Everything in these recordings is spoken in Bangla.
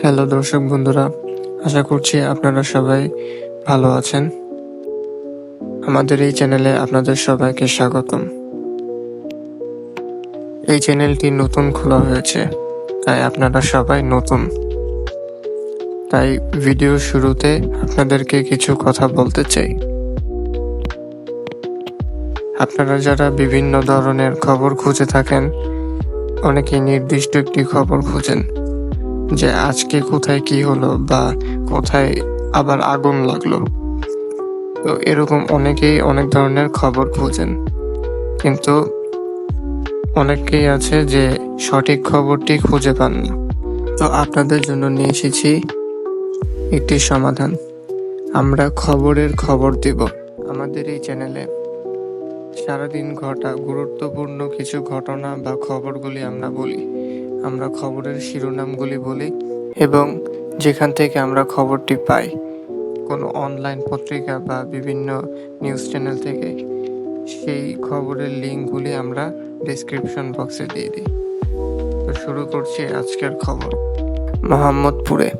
হ্যালো দর্শক বন্ধুরা, আশা করছি আপনারা সবাই ভালো আছেন। আমাদের এই চ্যানেলে আপনাদের সবাইকে স্বাগতম। এই চ্যানেলটি নতুন খোলা হয়েছে, তাই আপনারা সবাই নতুন। তাই ভিডিও শুরুতে আপনাদেরকে কিছু কথা বলতে চাই। আপনারা যারা বিভিন্ন ধরনের খবর খুঁজে থাকেন, অনেকেই নির্দিষ্ট একটি খবর খুঁজেন। যে আজকে কোথায় কি হলো বা কোথায় আবার আগুন লাগল। তো এরকম অনেকেই অনেক ধরনের খবর খুঁজেন। কিন্তু অনেকেই আছে যে সঠিক খবরটি খুঁজে পান না তো আপনাদের জন্য নিয়ে এসেছি একটি সমাধান। আমরা খবরের খবর দেব। আমাদের এই চ্যানেলে সারাদিন ঘটা গুরুত্বপূর্ণ কিছু ঘটনা বা খবরগুলি আমরা বলি। আমরা খবরের শিরোনামগুলি বলি এবং যেখান থেকে আমরা খবরটি পাই। কোনো অনলাইন পত্রিকা বা বিভিন্ন নিউজ চ্যানেল থেকে সেই খবরের লিঙ্কগুলি আমরা ডেসক্রিপশন বক্সে দিয়ে দিই। তো শুরু করছি আজকের খবর। মোহাম্মদপুরে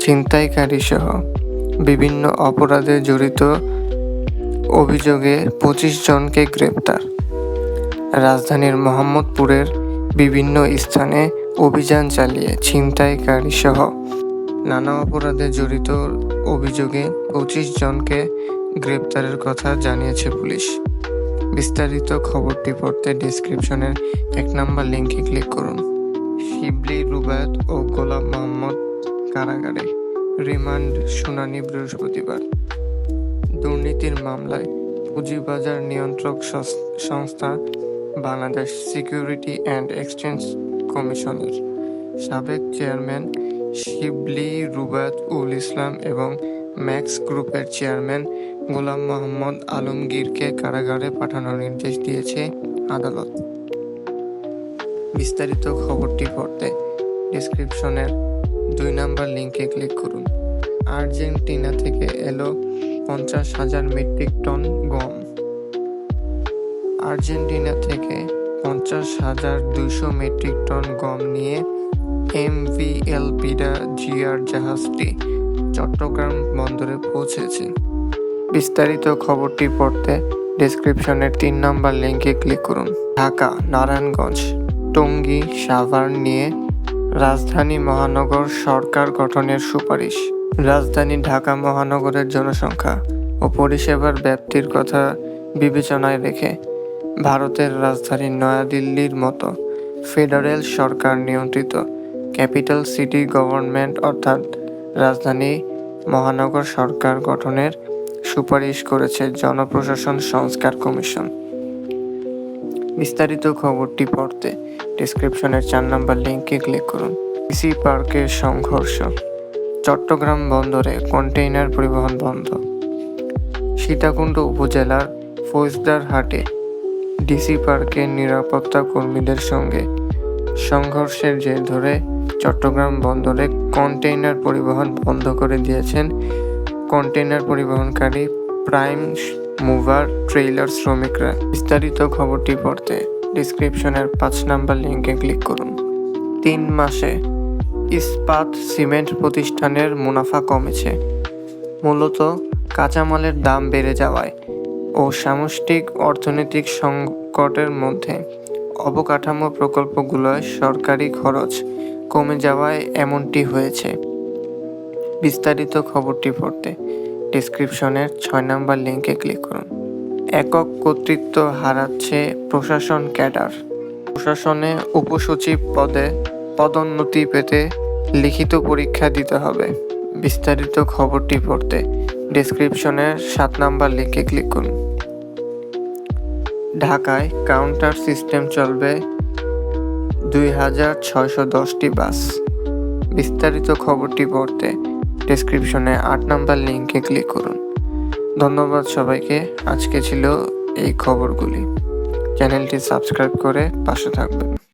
ছিনতাইকারী সহ বিভিন্ন অপরাধে জড়িত অভিযোগে পঁচিশ জনকে গ্রেপ্তার। রাজধানীর মোহাম্মদপুরের বিভিন্ন স্থানে অভিযান চালিয়ে ছিনতাইকারী সহ নানা অপরাধে জড়িত অভিযোগে পঁচিশ জনকে গ্রেপ্তারের কথা জানিয়েছে পুলিশ। বিস্তারিত খবরটি পড়তে ডিসক্রিপশনের এক নম্বর লিঙ্কে ক্লিক করুন। শিবলি রুবায়ত ও গোলাম মোহাম্মদ কারাগারে রিমান্ড শুনানি বৃহস্পতিবার। দুর্নীতির মামলায় পুঁজিবাজার নিয়ন্ত্রক সংস্থা বাংলাদেশ সিকিউরিটি অ্যান্ড এক্সচেঞ্জ কমিশনের সাবেক চেয়ারম্যান শিবলি রুবাত উল ইসলাম এবং ম্যাক্স গ্রুপের চেয়ারম্যান গোলাম মোহাম্মদ আলমগীরকে কারাগারে পাঠানোর নির্দেশ দিয়েছে আদালত। বিস্তারিত খবরটি পড়তে ডিসক্রিপশনের দুই নাম্বার লিঙ্কে ক্লিক করুন। আর্জেন্টিনা থেকে এলো পঞ্চাশ হাজার মেট্রিক টন গম। আর্জেন্টিনা থেকে পঞ্চাশ হাজার দুইশো মেট্রিক টন গম নিয়ে এমভিএল পিডা জিআর জাহাজটি চট্টগ্রাম বন্দরে পৌঁছেছে। বিস্তারিত খবরটি পড়তে ডেসক্রিপশনের তিন নম্বর লিঙ্কে ক্লিক করুন। ঢাকা, নারায়ণগঞ্জ, টঙ্গী, সাভার নিয়ে রাজধানী মহানগর সরকার গঠনের সুপারিশ। রাজধানী ঢাকা মহানগরের জনসংখ্যা ও পরিষেবার ব্যাপ্তির কথা বিবেচনায় রেখে ভারতের রাজধানী নয়াদিল্লির মতো ফেডারেল সরকার নিয়ন্ত্রিত ক্যাপিটাল সিটি গভর্নমেন্ট অর্থাৎ রাজধানী মহানগর সরকার গঠনের সুপারিশ করেছে জনপ্রশাসন সংস্কার কমিশন। বিস্তারিত খবরটি পড়তে ডিসক্রিপশনের চার নম্বর লিঙ্কে ক্লিক করুন। ইসি পার্কের সংঘর্ষ। চট্টগ্রাম বন্দরে কন্টেইনার পরিবহন বন্ধ। সীতাকুণ্ড উপজেলার ফৌজদারহাটে ডিসি পার্কের নিরাপত্তা কর্মীদের সঙ্গে সংঘর্ষের জের ধরে চট্টগ্রাম বন্দরে কন্টেইনার পরিবহন বন্ধ করে দিয়েছেন কন্টেইনার পরিবহনকারী প্রাইম মুভার ট্রেইলার শ্রমিকরা। বিস্তারিত খবরটি পড়তে ডিসক্রিপশনের পাঁচ নাম্বার লিঙ্কে ক্লিক করুন। তিন মাসে ইস্পাত সিমেন্ট প্রতিষ্ঠানের মুনাফা কমেছে। মূলত কাঁচামালের দাম বেড়ে যাওয়ায় ও সামষ্টিক অর্থনৈতিক সংকটের মধ্যে অবকাঠামো প্রকল্পগুলোয় সরকারি খরচ কমে যাওয়ায় এমনটি হয়েছে। বিস্তারিত খবরটি পড়তে ডিসক্রিপশনের ছয় নম্বর লিঙ্কে ক্লিক করুন। একক কর্তৃত্ব হারাচ্ছে প্রশাসন ক্যাডার। প্রশাসনে উপসচিব পদে পদোন্নতি পেতে লিখিত পরীক্ষা দিতে হবে। বিস্তারিত খবরটি পড়তে ডিসক্রিপশনের সাত নাম্বার লিঙ্কে ক্লিক করুন। ঢাকায় কাউন্টার সিস্টেম চলবে দুই হাজার ছয়শো দশটি বাস। বিস্তারিত খবরটি পড়তে ডিসক্রিপশনে আট নাম্বার লিঙ্কে ক্লিক করুন। ধন্যবাদ সবাইকে। আজকে ছিল এই খবরগুলি। চ্যানেলটি সাবস্ক্রাইব করে পাশে থাকবেন।